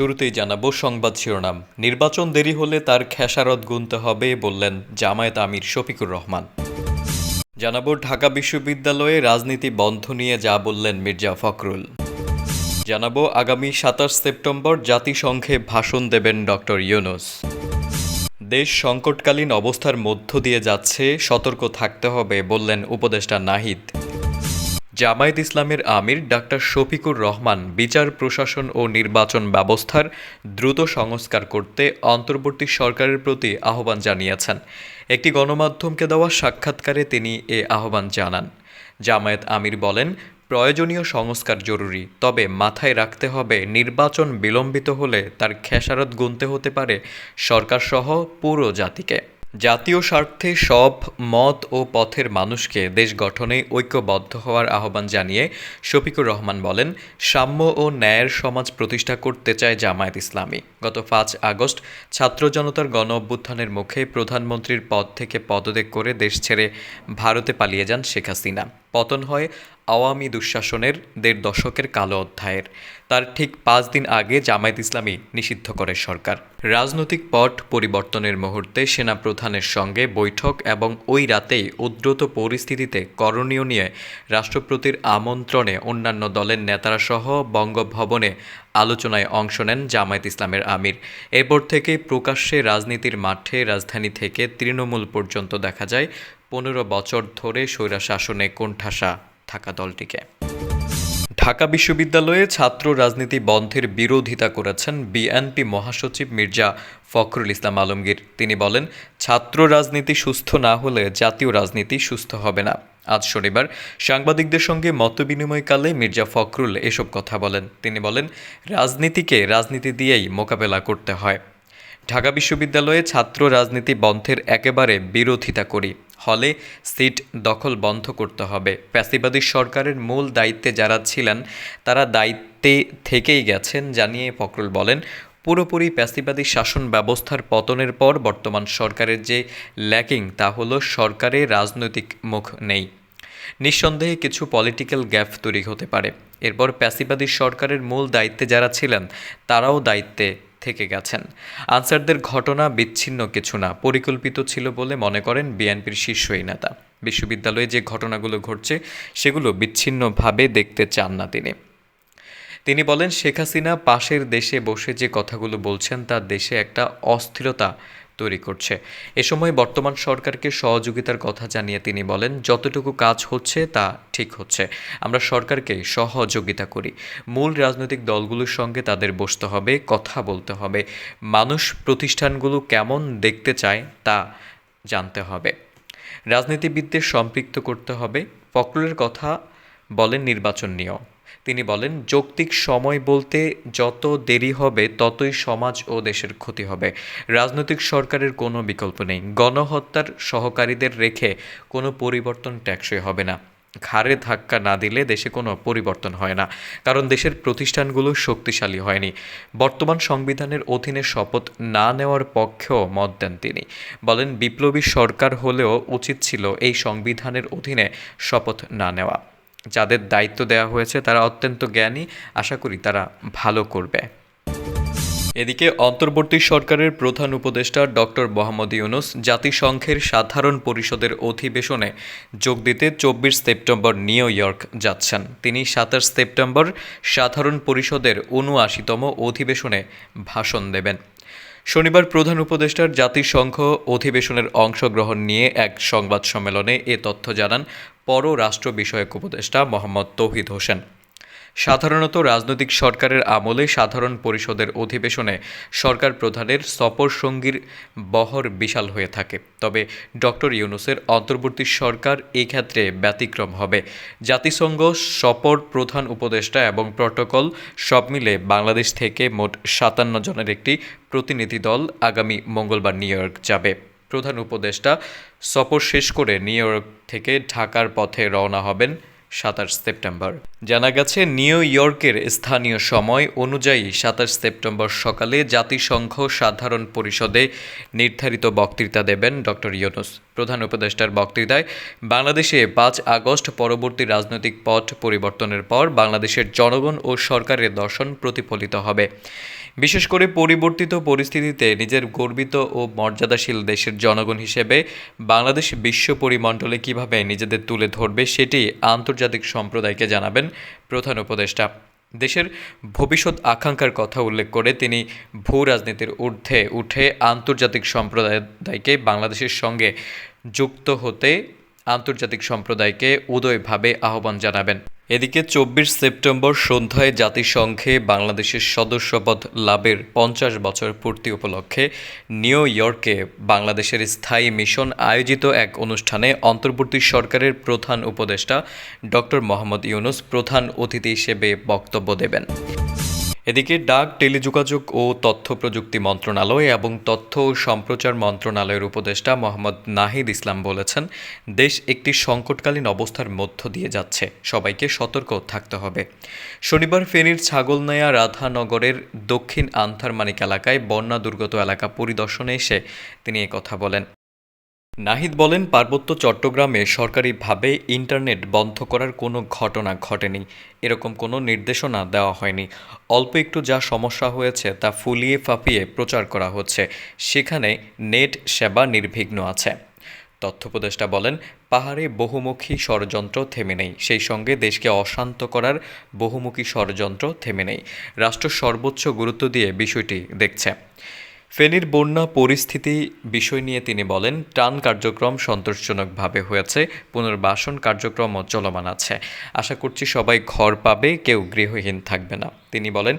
শুরুতেই জানাব সংবাদ শিরোনাম। নির্বাচন দেরি হলে তার খেসারত গুনতে হবে বললেন জামায়াত আমির শফিকুর রহমান। জানাব ঢাকা বিশ্ববিদ্যালয়ে রাজনীতি বন্ধ নিয়ে যা বললেন মির্জা ফখরুল। জানাব আগামী সাতাশ সেপ্টেম্বর জাতিসংঘে ভাষণ দেবেন ডক্টর ইউনুস। দেশ সংকটকালীন অবস্থার মধ্য দিয়ে যাচ্ছে, সতর্ক থাকতে হবে বললেন উপদেষ্টা নাহিদ। জামায়াত ইসলামের আমির ডাক্তার শফিকুর রহমান বিচার, প্রশাসন ও নির্বাচন ব্যবস্থার দ্রুত সংস্কার করতে অন্তর্বর্তী সরকারের প্রতি আহ্বান জানিয়েছেন। একটি গণমাধ্যমকে দেওয়া সাক্ষাৎকারে তিনি এ আহ্বান জানান। জামায়াত আমির বলেন, প্রয়োজনীয় সংস্কার জরুরি, তবে মাথায় রাখতে হবে নির্বাচন বিলম্বিত হলে তার খেসারত গুনতে হতে পারে সরকারসহ পুরো জাতিকে। জাতীয় স্বার্থে সব মত ও পথের মানুষকে দেশ গঠনে ঐক্যবদ্ধ হওয়ার আহ্বান জানিয়ে শফিকুর রহমান বলেন, সাম্য ও ন্যায়ের সমাজ প্রতিষ্ঠা করতে চায় জামায়াত ইসলামী। গত পাঁচ আগস্ট ছাত্র জনতার গণ অভ্যুত্থানের মুখে প্রধানমন্ত্রীর পদ থেকে পদত্যাগ করে দেশ ছেড়ে ভারতে পালিয়ে যান শেখ হাসিনা। পতন হয় আওয়ামী দুঃশাসনের দেড় দশকের কালো অধ্যায়ের। তার ঠিক পাঁচ দিন আগে জামায়াত ইসলামী নিষিদ্ধ করে সরকার। রাজনৈতিক পট পরিবর্তনের মুহূর্তে সেনাপ্রধানের সঙ্গে বৈঠক এবং ওই রাতেই উদ্রত পরিস্থিতিতে করণীয় নিয়ে রাষ্ট্রপতির আমন্ত্রণে অন্যান্য দলের নেতারা সহ বঙ্গভবনে আলোচনায় অংশ নেন জামায়াত ইসলামের আমির। এরপর থেকে প্রকাশ্যে রাজনীতির মাঠে রাজধানী থেকে তৃণমূল পর্যন্ত দেখা যায় পনেরো বছর ধরে স্বৈরাশাসনে কোণঠাসা থাকা দলটিকে। ঢাকা বিশ্ববিদ্যালয়ে ছাত্র রাজনীতি বন্ধের বিরোধিতা করেছেন বিএনপি মহাসচিব মির্জা ফখরুল ইসলাম আলমগীর। তিনি বলেন, ছাত্র রাজনীতি সুস্থ না হলে জাতীয় রাজনীতি সুস্থ হবে না। আজ শনিবার সাংবাদিকদের সঙ্গে মতবিনিময়কালে মির্জা ফখরুল এসব কথা বলেন। তিনি বলেন, রাজনীতিকে রাজনীতি দিয়েই মোকাবেলা করতে হয়। ঢাকা বিশ্ববিদ্যালয়ে ছাত্র রাজনীতি বন্ধের একেবারে বিরোধিতা করি। হলে সিট দখল বন্ধ করতে হবে। প্যাসিবাদী সরকারের মূল দায়িত্বে যারা ছিলেন, তারা দায়িত্বে থেকেই গেছেন, জানিয়ে ফখরুল বলেন, পুরোপুরি প্যাসিবাদী শাসন ব্যবস্থার পতনের পর বর্তমান সরকারের যে ল্যাকিং তা হলো সরকারে রাজনৈতিক মুখ নেই। নিঃসন্দেহে কিছু পলিটিক্যাল গ্যাপ তৈরি হতে পারে। এরপর প্যাসিবাদী সরকারের মূল দায়িত্বে যারা ছিলেন, তারাও দায়িত্বে থেকে গেছেন। আনসারদের ঘটনা বিচ্ছিন্ন কিছু না, পরিকল্পিত ছিল বলে মনে করেন বিএনপির শীর্ষ এই নেতা। বিশ্ববিদ্যালয়ে যে ঘটনাগুলো ঘটছে, সেগুলো বিচ্ছিন্নভাবে দেখতে চান না তিনি। তিনি বলেন, শেখ হাসিনা পাশের দেশে বসে যে কথাগুলো বলছেন, তা দেশে একটা অস্থিরতা তৈরি করছে। এ সময় বর্তমান সরকারকে সহযোগিতার কথা জানিয়ে তিনি বলেন, যতটুকু কাজ হচ্ছে তা ঠিক হচ্ছে। আমরা সরকারকে সহযোগিতা করি। মূল রাজনৈতিক দলগুলোর সঙ্গে তাদের বসতে হবে, কথা বলতে হবে। মানুষ প্রতিষ্ঠানগুলো কেমন দেখতে চায় তা জানতে হবে। রাজনীতিবিদদের সম্পৃক্ত করতে হবে। ফখরুলের কথা বলেন নির্বাচন নিয়েও। তিনি বলেন, যৌক্তিক সময় বলতে যত দেরি হবে, ততই সমাজ ও দেশের ক্ষতি হবে। রাজনৈতিক সরকারের কোনো বিকল্প নেই। গণহত্যার সহকারীদের রেখে কোনো পরিবর্তন ট্যাক্সই হবে না। ঘাড়ে ধাক্কা না দিলে দেশে কোনো পরিবর্তন হয় না। কারণ দেশের প্রতিষ্ঠানগুলো শক্তিশালী হয়নি। বর্তমান সংবিধানের অধীনে শপথ না নেওয়ার পক্ষেও মত দেন তিনি। বলেন, বিপ্লবী সরকার হলেও উচিত ছিল এই সংবিধানের অধীনে শপথ না নেওয়া। যাদের দায়িত্ব দেওয়া হয়েছে, তারা অত্যন্ত জ্ঞানী। আশা করি তারা ভালো করবে। এদিকে অন্তর্বর্তী সরকারের প্রধান উপদেষ্টা ডক্টর মোহাম্মদ ইউনুস জাতিসংঘের সাধারণ পরিষদের অধিবেশনে যোগ দিতে চব্বিশ সেপ্টেম্বর নিউ ইয়র্ক যাচ্ছেন। তিনি সাতাশ সেপ্টেম্বর সাধারণ পরিষদের উনআশিতম অধিবেশনে ভাষণ দেবেন। শনিবার প্রধান উপদেষ্টার জাতিসংঘ অধিবেশনের অংশগ্রহণ নিয়ে এক সংবাদ সম্মেলনে এ তথ্য জানান পররাষ্ট্র বিষয়ক উপদেষ্টা মোহাম্মদ তৌহিদ হোসেন। সাধারণত রাজনৈতিক সরকারের আমলে সাধারণ পরিষদের অধিবেশনে সরকার প্রধানের সফর সঙ্গীর বহর বিশাল হয়ে থাকে। তবে ডক্টর ইউনুসের অন্তর্বর্তী সরকার ক্ষেত্রে ব্যতিক্রম হবে। জাতিসংঘ সফর প্রধান উপদেষ্টা এবং প্রটোকল সব মিলে বাংলাদেশ থেকে মোট সাতান্ন জনের একটি প্রতিনিধি দল আগামী মঙ্গলবার নিউ ইয়র্ক যাবে। প্রধান উপদেষ্টা, সফর শেষ করে নিউ ইয়র্ক থেকে ঢাকার পথে রওনা হবেন সাতাশ সেপ্টেম্বর। জানা গেছে, নিউ ইয়র্কের স্থানীয় সময় অনুযায়ী সাতাশ সেপ্টেম্বর সকালে জাতিসংঘ সাধারণ পরিষদে নির্ধারিত বক্তৃতা দেবেন ডক্টর ইউনুস। প্রধান উপদেষ্টার বক্তৃতায়, বাংলাদেশে পাঁচ আগস্ট পরবর্তী রাজনৈতিক পথ পরিবর্তনের পর বাংলাদেশের জনগণ ও সরকারের দর্শন প্রতিফলিত হবে। বিশেষ করে পরিবর্তিত পরিস্থিতিতে নিজের গর্বিত ও মর্যাদাশীল দেশের জনগণ হিসেবে বাংলাদেশ বিশ্ব পরিমণ্ডলে কীভাবে নিজেদের তুলে ধরবে সেটি আন্তর্জাতিক সম্প্রদায়কে জানাবেন প্রধান উপদেষ্টা। দেশের ভবিষ্যৎ আকাঙ্ক্ষার কথা উল্লেখ করে তিনি ভূ রাজনীতির ঊর্ধ্বে উঠে আন্তর্জাতিক সম্প্রদায়কে বাংলাদেশের সঙ্গে যুক্ত হতে আন্তর্জাতিক সম্প্রদায়কে উদয়ভাবে আহ্বান জানাবেন। এদিকে চব্বিশ সেপ্টেম্বর সন্ধ্যায় জাতিসংঘে বাংলাদেশের সদস্যপদ লাভের পঞ্চাশ বছর পূর্তি উপলক্ষে নিউ ইয়র্কে বাংলাদেশের স্থায়ী মিশন আয়োজিত এক অনুষ্ঠানে অন্তর্বর্তী সরকারের প্রধান উপদেষ্টা ডক্টর মোহাম্মদ ইউনুস প্রধান অতিথি হিসেবে বক্তব্য দেবেন। এদিকে ডাক, টেলিযোগাযোগ ও তথ্য প্রযুক্তি মন্ত্রণালয় এবং তথ্য ও সম্প্রচার মন্ত্রণালয়ের উপদেষ্টা মোহাম্মদ নাহিদ ইসলাম বলেছেন, দেশ একটি সংকটকালীন অবস্থার মধ্য দিয়ে যাচ্ছে, সবাইকে সতর্ক থাকতে হবে। শনিবার ফেনীর ছাগলনাইয়া রাধানগরের দক্ষিণ আন্থারমানিক এলাকায় বন্যা দুর্গত এলাকা পরিদর্শনে এসে তিনি কথা বলেন। নাহিদ বলেন, পার্বত্য চট্টগ্রামে সরকারিভাবে ইন্টারনেট বন্ধ করার কোনো ঘটনা ঘটেনি। এরকম কোনো নির্দেশনা দেওয়া হয়নি। অল্প একটু যা সমস্যা হয়েছে তা ফুলিয়ে ফাঁপিয়ে প্রচার করা হচ্ছে। সেখানে নেট সেবা নির্বিঘ্ন আছে। তথ্যোপদেষ্টা বলেন, পাহাড়ে বহুমুখী ষড়যন্ত্র থেমে নেই। সেই সঙ্গে দেশকে অশান্ত করার বহুমুখী ষড়যন্ত্র থেমে নেই। রাষ্ট্র সর্বোচ্চ গুরুত্ব দিয়ে বিষয়টি দেখছে। ফেনীর বন্যা পরিস্থিতি বিষয় নিয়ে তিনি বলেন, টান কার্যক্রম সন্তোষজনকভাবে হয়েছে, পুনর্বাসন কার্যক্রমও চলমান আছে। আশা করছি সবাই ঘর পাবে, কেউ গৃহহীন থাকবে না। তিনি বলেন,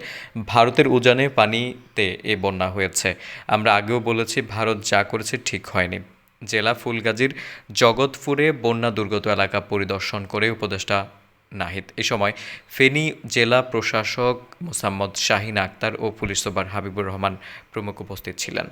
ভারতের উজানে পানিতে এ বন্যা হয়েছে। আমরা আগেও বলেছি, ভারত যা করেছে ঠিক হয়নি। জেলা ফুলগাজীর জগৎপুরে বন্যা দুর্গত এলাকা পরিদর্শন করে উপদেষ্টা নাহিদ। এ সময় ফেনী জেলা প্রশাসক মোসাম্মদ শাহিন আক্তার ও পুলিশ সুপার হাবিবুর রহমান প্রমুখ উপস্থিত ছিলেন।